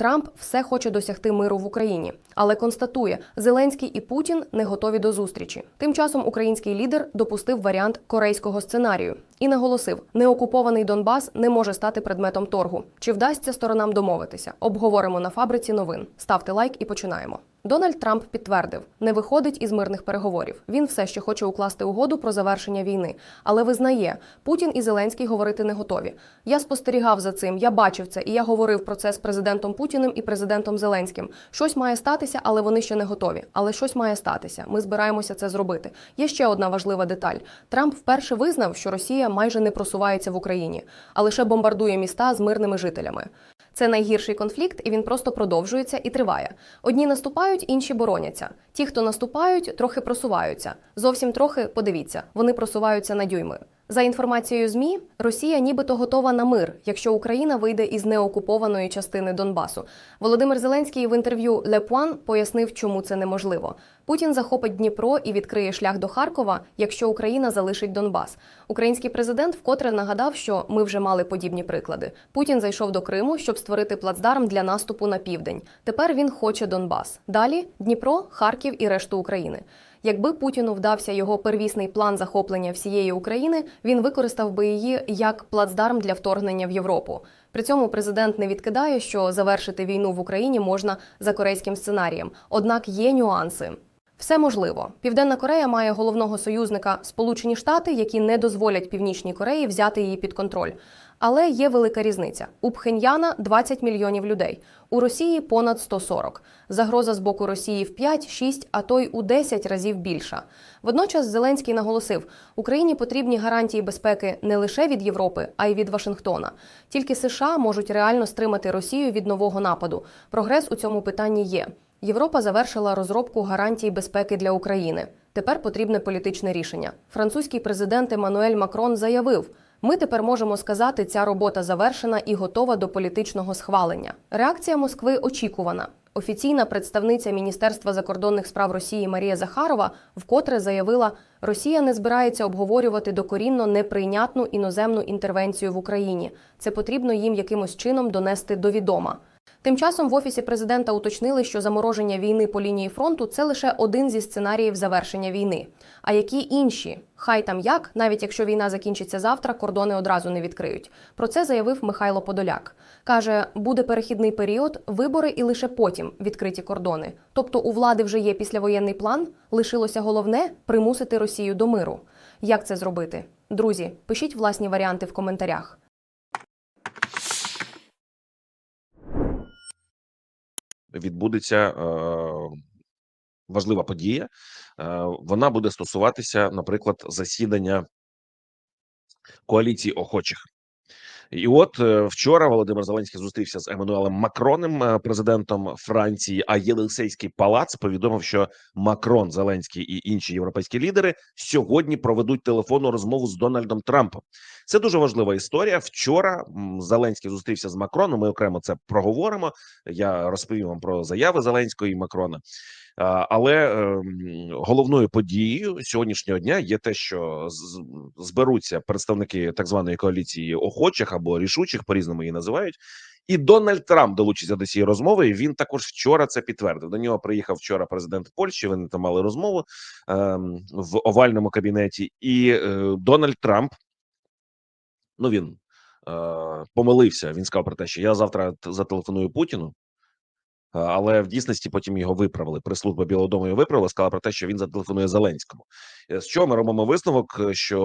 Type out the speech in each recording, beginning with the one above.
Трамп все хоче досягти миру в Україні, але констатує, Зеленський і Путін не готові до зустрічі. Тим часом український лідер допустив варіант корейського сценарію і наголосив, неокупований Донбас не може стати предметом торгу. Чи вдасться сторонам домовитися? Обговоримо на фабриці новин. Ставте лайк і починаємо. Дональд Трамп підтвердив, не виходить із мирних переговорів. Він все ще хоче укласти угоду про завершення війни, але визнає, Путін і Зеленський говорити не готові. Я спостерігав за цим, я бачив це, і я говорив про це з президентом Путіним і президентом Зеленським. Щось має статися, але вони ще не готові. Але щось має статися. Ми збираємося це зробити. Є ще одна важлива деталь: Трамп вперше визнав, що Росія майже не просувається в Україні, а лише бомбардує міста з мирними жителями. Це найгірший конфлікт, і він просто продовжується і триває. Одні наступають, інші бороняться. Ті, хто наступають, трохи просуваються. Зовсім трохи подивіться, вони просуваються на дюйми. За інформацією ЗМІ, Росія нібито готова на мир, якщо Україна вийде із неокупованої частини Донбасу. Володимир Зеленський в інтерв'ю Point пояснив, чому це неможливо. Путін захопить Дніпро і відкриє шлях до Харкова, якщо Україна залишить Донбас. Український президент вкотре нагадав, що ми вже мали подібні приклади. Путін зайшов до Криму, щоб створити плацдарм для наступу на південь. Тепер він хоче Донбас. Далі Дніпро, Харків і решту України. Якби Путіну вдався його первісний план захоплення всієї України, він використав би її як плацдарм для вторгнення в Європу. При цьому президент не відкидає, що завершити війну в Україні можна за корейським сценарієм. Однак є нюанси. Все можливо. Південна Корея має головного союзника Сполучені Штати, які не дозволять Північній Кореї взяти її під контроль. Але є велика різниця. У Пхеньяна 20 мільйонів людей, у Росії понад 140. Загроза з боку Росії в 5, 6, а то й у 10 разів більша. Водночас Зеленський наголосив, Україні потрібні гарантії безпеки не лише від Європи, а й від Вашингтона. Тільки США можуть реально стримати Росію від нового нападу. Прогрес у цьому питанні є. Європа завершила розробку гарантій безпеки для України. Тепер потрібне політичне рішення. Французький президент Еммануель Макрон заявив. Ми тепер можемо сказати, ця робота завершена і готова до політичного схвалення. Реакція Москви очікувана. Офіційна представниця Міністерства закордонних справ Росії Марія Захарова вкотре заявила, Росія не збирається обговорювати докорінно неприйнятну іноземну інтервенцію в Україні. Це потрібно їм якимось чином донести до відома. Тим часом в офісі президента уточнили, що замороження війни по лінії фронту це лише один зі сценаріїв завершення війни. А які інші? Хай там як, навіть якщо війна закінчиться завтра, кордони одразу не відкриють. Про це заявив Михайло Подоляк. Каже, буде перехідний період, вибори і лише потім відкриті кордони. Тобто у влади вже є післявоєнний план. Лишилося головне примусити Росію до миру. Як це зробити? Друзі, пишіть власні варіанти в коментарях. Відбудеться е, важлива подія. Е, вона буде стосуватися, наприклад, засідання коаліції охочих. І от е, вчора Володимир Зеленський зустрівся з Еммануелем Макроном, е, президентом Франції. А Єлисейський палац повідомив, що Макрон, Зеленський і інші європейські лідери сьогодні проведуть телефонну розмову з Дональдом Трампом. Це дуже важлива історія. Вчора Зеленський зустрівся з Макроном. Ми окремо це проговоримо. Я розповім вам про заяви Зеленського і Макрона. Але ем, головною подією сьогоднішнього дня є те, що зберуться представники так званої коаліції охочих або рішучих, по різному її називають. І Дональд Трамп долучиться до цієї розмови. І він також вчора це підтвердив. До нього приїхав вчора президент Польщі. Вони там мали розмову ем, в овальному кабінеті. І е, Дональд Трамп, ну він е, помилився. Він сказав про те, що я завтра зателефоную Путіну. А, Але в дійсності потім його виправили. Прес-служба Білого Дому його виправила, сказала про те, що він зателефонує Зеленському. Е, З чого ми робимо висновок, е, що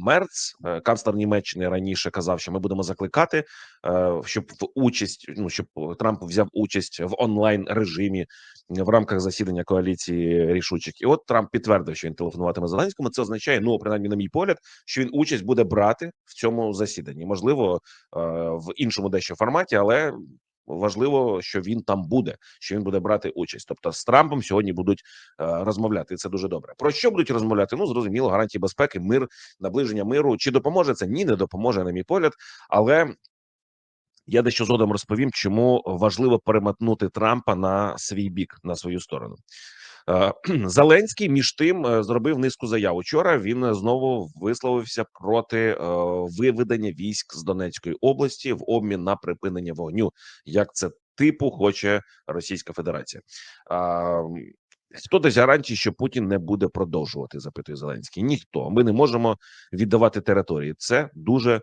е, Мерц, е, канцлер Німеччини, раніше казав, що ми будемо закликати, е, щоб в участь, ну щоб Трамп взяв участь в онлайн режимі в рамках засідання коаліції рішучих. І от Трамп підтвердив, що він телефонуватиме Зеленському. Це означає, ну принаймні, на мій погляд, що він участь буде брати в цьому засіданні. Можливо, е, в іншому дещо форматі, але важливо, що він там буде, що він буде брати участь. Тобто з Трампом сьогодні будуть е, розмовляти. І це дуже добре. Про що будуть розмовляти? Ну зрозуміло, гарантії безпеки, мир, наближення миру. Чи допоможе це? Ні, не допоможе, на мій погляд, але. Я дещо згодом розповім, чому важливо переметнути Трампа на свій бік, на свою сторону. Е, Зеленський між тим е, зробив низку заяв. Учора він е, знову висловився проти виведення військ з Донецької області в обмін на припинення вогню. Як це типу хоче Російська Федерація. Хто дасть гарантії, що Путін не буде продовжувати? Запитує Зеленський. Ніхто. Ми не можемо віддавати території. Це дуже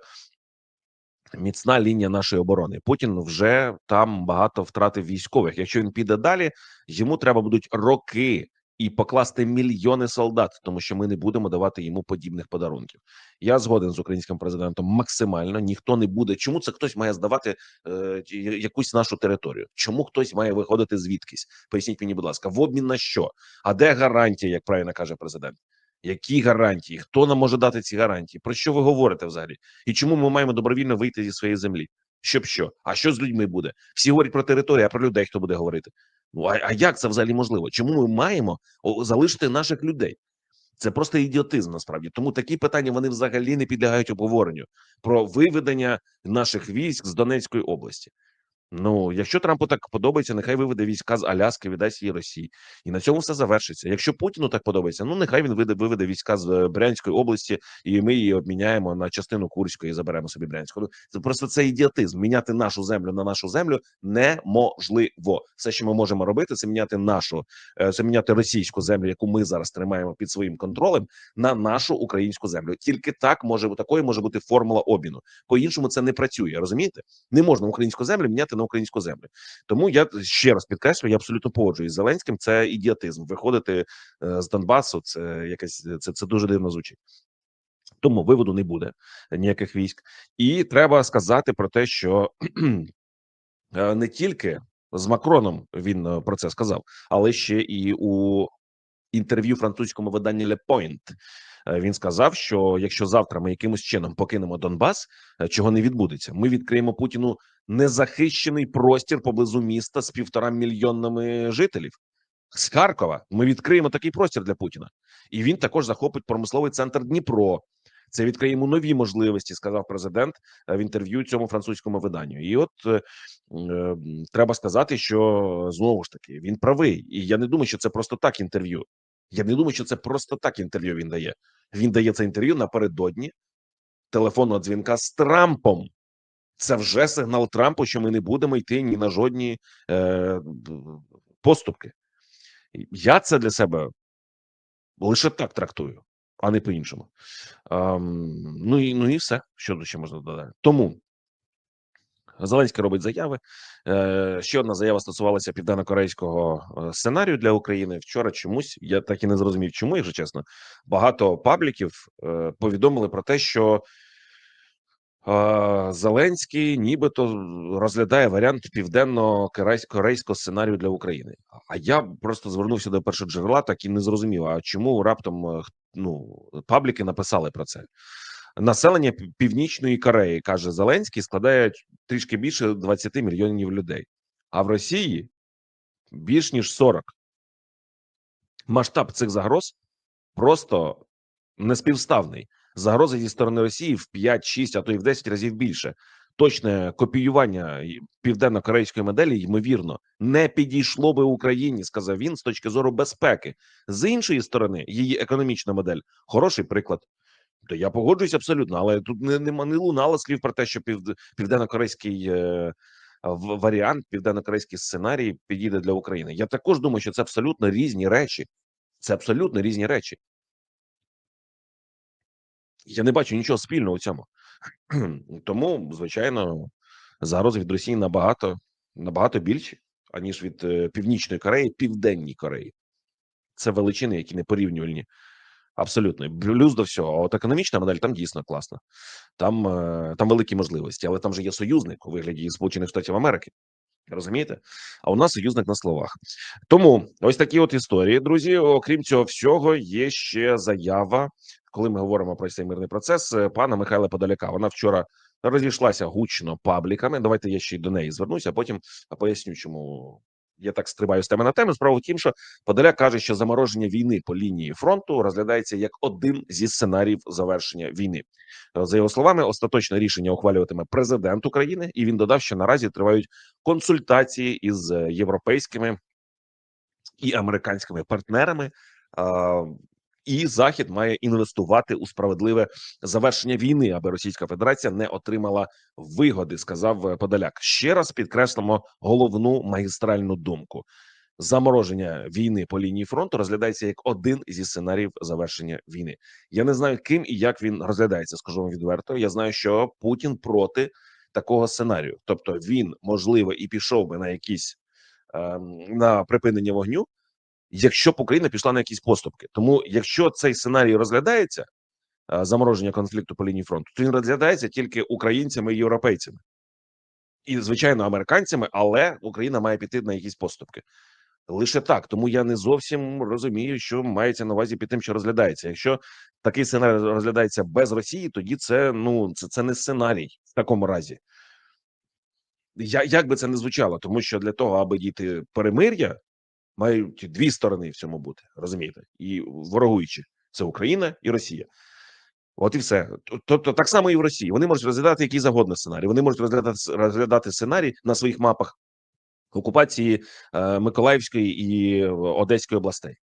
міцна лінія нашої оборони. Путін вже там багато втратив військових. Якщо він піде далі, йому треба будуть роки і покласти мільйони солдат, тому що ми не будемо давати йому подібних подарунків. Я згоден з українським президентом максимально. Ніхто не буде. Чому це хтось має здавати е, якусь нашу територію? Чому хтось має виходити звідкись? Поясніть мені, будь ласка, в обмін на що? А де гарантія, як правильно каже президент? Які гарантії? Хто нам може дати ці гарантії? Про що ви говорите взагалі? І чому ми маємо добровільно вийти зі своєї землі? Щоб що? А що з людьми буде? Всі говорять про територію, а про людей хто буде говорити? Ну а, а як це взагалі можливо? Чому ми маємо залишити наших людей? Це просто ідіотизм насправді. Тому такі питання вони взагалі не підлягають обговоренню про виведення наших військ з Донецької області. Ну, якщо Трампу так подобається, нехай виведе війська з Аляски, віддасть її Росії, і на цьому все завершиться. Якщо Путіну так подобається, ну нехай він виведе, виведе війська з е, Брянської області, і ми її обміняємо на частину Курської і заберемо собі Брянську. Ну, Це просто це ідіотизм. Міняти нашу землю на нашу землю неможливо. Все, що ми можемо робити, це міняти нашу, е, це міняти російську землю, яку ми зараз тримаємо під своїм контролем, на нашу українську землю. Тільки так може такою може бути формула обміну. По іншому це не працює. Розумієте? Не можна українську землю міняти на українську землю. Тому я ще раз підкреслюю, я абсолютно погоджуюсь з Зеленським. Це ідіотизм. Виходити е, з Донбасу, це якесь це, це дуже дивно звучить. Тому виводу не буде ніяких військ, і треба сказати про те, що е, не тільки з Макроном він е, про це сказав, але ще і у інтерв'ю французькому виданні Le Point він сказав, що якщо завтра ми якимось чином покинемо Донбас, е, чого не відбудеться, ми відкриємо Путіну незахищений простір поблизу міста з півтора мільйонами жителів. З Харкова ми відкриємо такий простір для Путіна, і він також захопить промисловий центр Дніпро. Це відкриє йому нові можливості, сказав президент е, в інтерв'ю цьому французькому виданню. І от е, е, треба сказати, що знову ж таки він правий, і я не думаю, що це просто так інтерв'ю. Я не думаю, що це просто так інтерв'ю він дає. Він дає це інтерв'ю напередодні телефонного дзвінка з Трампом. Це вже сигнал Трампу, що ми не будемо йти ні на жодні е, поступки. Я це для себе лише так трактую, а не по-іншому. Ем, ну і ну і все, що ще можна додати. Тому Зеленський робить заяви. Е, ще одна заява стосувалася південно-корейського е, сценарію для України. Вчора чомусь я так і не зрозумів, чому, якщо чесно. Багато пабліків е, повідомили про те, що Зеленський нібито розглядає варіант південно-корейського сценарію для України. А я просто звернувся до першого джерела, так і не зрозумів. А чому раптом ну пабліки написали про це? Населення Північної Кореї каже Зеленський складає трішки більше 20 мільйонів людей, а в Росії більш ніж 40. Масштаб цих загроз просто неспівставний. Загрози зі сторони Росії в 5, 6, а то й в 10 разів більше. Точне копіювання південно-корейської моделі, ймовірно, не підійшло би Україні, сказав він з точки зору безпеки. З іншої сторони, її економічна модель хороший приклад. То я погоджуюсь абсолютно, але тут не, не, не лунало слів про те, що пів, південно-корейський е, варіант, південно-корейський сценарій підійде для України. Я також думаю, що це абсолютно різні речі. Це абсолютно різні речі. Я не бачу нічого спільного у цьому. Тому, звичайно, загрози від Росії набагато набагато більші, аніж від е, Північної Кореї, Південній Кореї. Це величини, які не порівнювальні. Абсолютно. Плюс до всього. А от економічна модель там дійсно класна. Там, е, там великі можливості, але там же є союзник у вигляді Сполучених Штатів Америки. Розумієте? А у нас союзник на словах. Тому ось такі от історії, друзі. Окрім цього всього, є ще заява, коли ми говоримо про цей мирний процес е, пана Михайла Подоляка. Вона вчора розійшлася гучно пабліками. Давайте я ще й до неї звернуся, а потім поясню, чому я так стрибаю з теми на тему. Справа в тім, що Подоляк каже, що замороження війни по лінії фронту розглядається як один зі сценаріїв завершення війни. Е, За його словами, остаточне рішення ухвалюватиме президент України, і він додав, що наразі тривають консультації із е, європейськими і американськими партнерами. І Захід має інвестувати у справедливе завершення війни, аби Російська Федерація не отримала вигоди. Сказав е, Подоляк. Ще раз підкреслимо головну магістральну думку. Замороження війни по лінії фронту розглядається як один зі сценаріїв завершення війни. Я не знаю, ким і як він розглядається. Скажу вам відверто. Я знаю, що Путін проти такого сценарію. Тобто, він можливо і пішов би на якісь ем, на припинення вогню, якщо б Україна пішла на якісь поступки. Тому, якщо цей сценарій розглядається е, замороження конфлікту по лінії фронту, то він розглядається тільки українцями і європейцями. І звичайно американцями, але Україна має піти на якісь поступки. Лише так, тому я не зовсім розумію, що мається на увазі під тим, що розглядається. Якщо такий сценарій розглядається без Росії, тоді це ну це, це не сценарій в такому разі. Я як би це не звучало, тому що для того, аби дійти перемир'я, мають дві сторони в цьому бути, розумієте, і ворогуючі це Україна і Росія. От і все. Тобто, так само і в Росії. Вони можуть розглядати який завгодно сценарій. Вони можуть розглядати розглядати сценарій на своїх мапах окупації е, Миколаївської і Одеської областей.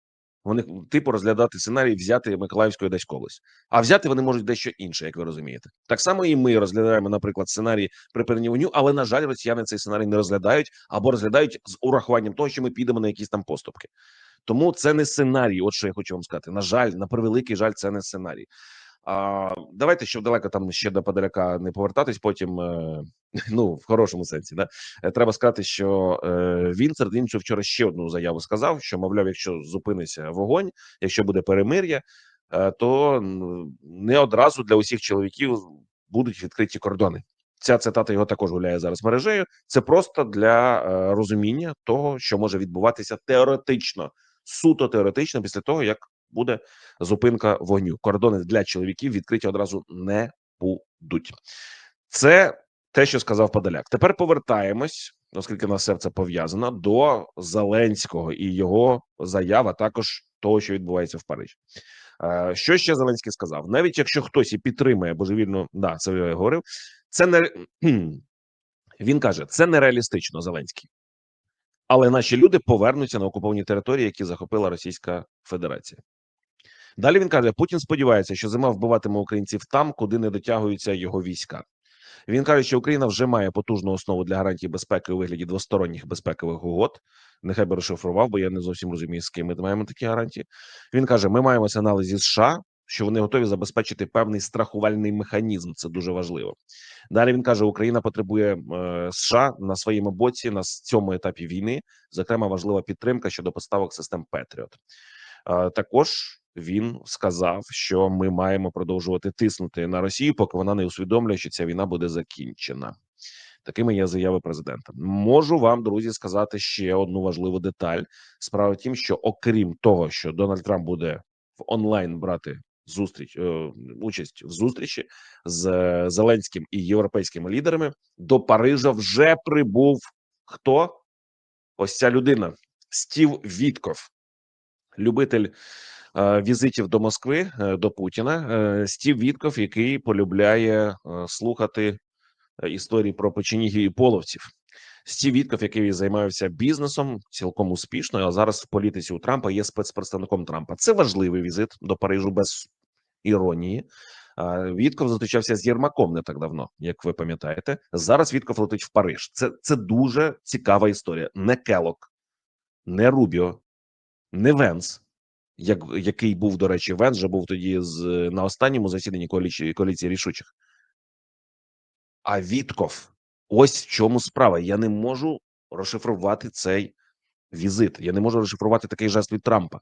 Вони типу розглядати сценарій взяти Миколаївську і десь область. А взяти вони можуть дещо інше, як ви розумієте. Так само і ми розглядаємо, наприклад, сценарій припинення вогню, але на жаль, росіяни цей сценарій не розглядають або розглядають з урахуванням того, що ми підемо на якісь там поступки. Тому це не сценарій. От що я хочу вам сказати. На жаль, на превеликий жаль, це не сценарій. А давайте щоб далеко там ще до Подоляка не повертатись. Потім е, ну в хорошому сенсі, да Е, треба сказати, що е, він серед іншого вчора ще одну заяву сказав: що мовляв, якщо зупиниться вогонь, якщо буде перемир'я, то не одразу для усіх чоловіків будуть відкриті кордони. Ця цитата його також гуляє зараз мережею. Це просто для розуміння того, що може відбуватися теоретично, суто теоретично, після того як буде зупинка вогню. Кордони для чоловіків відкриті одразу не будуть. Це те, що сказав Подоляк. Тепер повертаємось, оскільки на все це пов'язано, до Зеленського і його заява, також того, що відбувається в Парижі. Е, Що ще Зеленський сказав? Навіть якщо хтось і підтримує божевільну, да, це я говорив. Це не він каже, це нереалістично, Зеленський. Але наші люди повернуться на окуповані території, які захопила Російська Федерація. Далі він каже: Путін сподівається, що зима вбиватиме українців там, куди не дотягуються його війська. Він каже, що Україна вже має потужну основу для гарантії безпеки у вигляді двосторонніх безпекових угод. Нехай би розшифрував, бо я не зовсім розумію, з ким ми маємо такі гарантії. Він каже: ми маємо сигнали зі США, що вони готові забезпечити певний страхувальний механізм. Це дуже важливо. Далі він каже: Україна потребує е, США на своєму боці на цьому етапі війни. Зокрема, важлива підтримка щодо поставок систем Петріот. Е, також він сказав, що ми маємо продовжувати тиснути на Росію, поки вона не усвідомлює, що ця війна буде закінчена. Такими є заяви президента. Можу вам, друзі, сказати ще одну важливу деталь. Справа в тім, що окрім того, що Дональд Трамп буде в онлайн брати зустріч е, участь в зустрічі з е, Зеленським і європейськими лідерами, до Парижа вже прибув хто? Ось ця людина Стів Вітков, любитель візитів до Москви е, до Путіна. Е, Стів Вітков, який полюбляє е, слухати е, історії про печенігів і половців. Стів Вітков, який займався бізнесом цілком успішно, а зараз в політиці у Трампа є спецпредставником Трампа. Це важливий візит до Парижу без іронії. Вітков зустрічався з Єрмаком не так давно, як ви пам'ятаєте. Зараз Вітков летить в Париж. Це, це дуже цікава історія. Не Келок, не Рубіо, не Венс, як, який був, до речі, Венжа був тоді з на останньому засіданні коаліції, коаліції рішучих. А Вітков, ось в чому справа. Я не можу розшифрувати цей візит. Я не можу розшифрувати такий жест від Трампа.